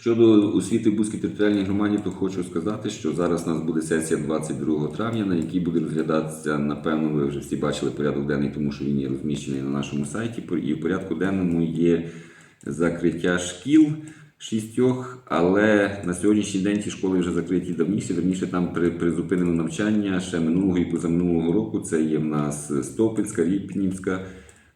Щодо освіти в Бузькій територіальній громаді, то хочу сказати, що зараз у нас буде сесія 22 травня, на якій буде розглядатися, напевно, ви вже всі бачили порядок денний, тому що він є розміщений на нашому сайті. І в порядку денному є закриття шкіл шістьох, але на сьогоднішній день ті школи вже закриті давніше. Верніше там при, призупинено навчання ще минулого і позаминулого року. Це є в нас Стопинська, Ріпнівська.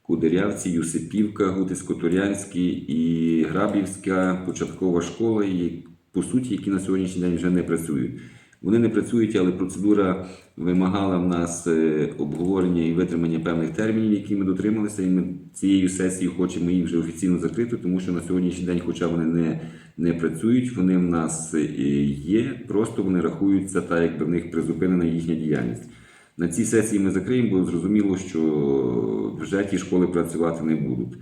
Кудрявці, Юсипівка, Гутицько-Турянський і Грабівська початкова школа, і, по суті, які на сьогоднішній день вже не працюють. Вони не працюють, але процедура вимагала в нас е, обговорення і витримання певних термінів, які ми дотрималися. І ми цією сесією хочемо їх вже офіційно закрити, тому що на сьогоднішній день, хоча вони не, не працюють, вони в нас е, є, просто вони рахуються так, якби в них призупинена їхня діяльність. На цій сесії ми закриємо, бо зрозуміло, що вже ті школи працювати не будуть.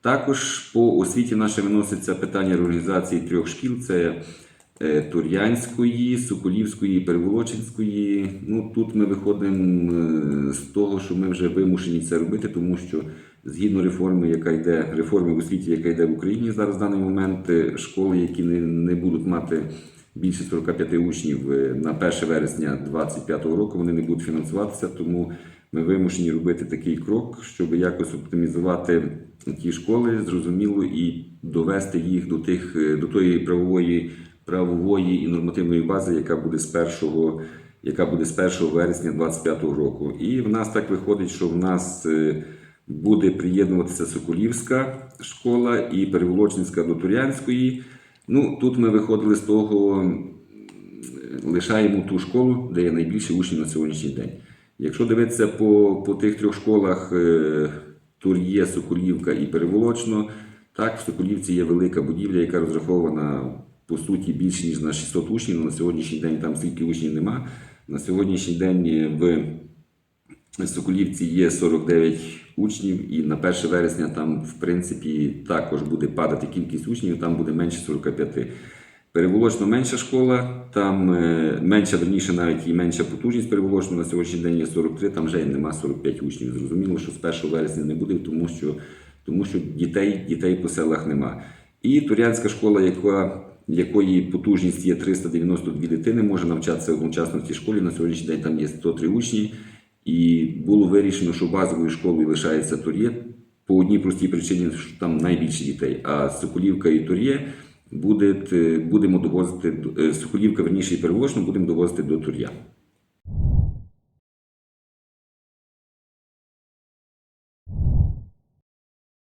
Також по освіті наше виноситься питання реорганізації трьох шкіл: це е, Тур'янської, Соколівської Переволочинської. Ну тут ми виходимо е, з того, що ми вже вимушені це робити, тому що згідно реформи, яка йде реформи в освіті, яка йде в Україні зараз в даний момент, е, школи, які не, не будуть мати більше 45 учнів е, на 1 вересня 2025 року вони не будуть фінансуватися, тому ми вимушені робити такий крок, щоб якось оптимізувати ті школи, зрозуміло, і довести їх до тих е, до тої правової правової і нормативної бази, яка буде з 1 яка буде з 1 вересня 2025 року. І в нас так виходить, що в нас е, буде приєднуватися Соколівська школа і Переволочницька до Турянської. Ну, тут ми виходили з того, лишаємо ту школу, де є найбільше учнів на сьогоднішній день. Якщо дивитися по, по тих трьох школах е, Тур'є, Соколівка і Переволочно, так, в Соколівці є велика будівля, яка розрахована по суті більше ніж на 600 учнів. На сьогоднішній день там стільки учнів нема. На сьогоднішній день е, в Соколівці є 49 учнів, і на 1 вересня там, в принципі, також буде падати кількість учнів, там буде менше 45. Переволочно менша школа, там е, менша, верніше, навіть і менша потужність переволочно на сьогоднішній день є 43, там вже нема 45 учнів. Зрозуміло, що з 1 вересня не буде, тому що, тому що дітей, дітей по селах нема. І Турянська школа, яка, якої потужність є 392 дитини, може навчатися одночасно в цій школі. На сьогоднішній день там є 103 учні. І було вирішено, що базовою школою лишається Тур'є по одній простій причині, що там найбільше дітей. А Соколівка і Тур'є буде, будемо довозити, до- е, Соколівка, верніше і Переволочно, будемо довозити до Тур'я.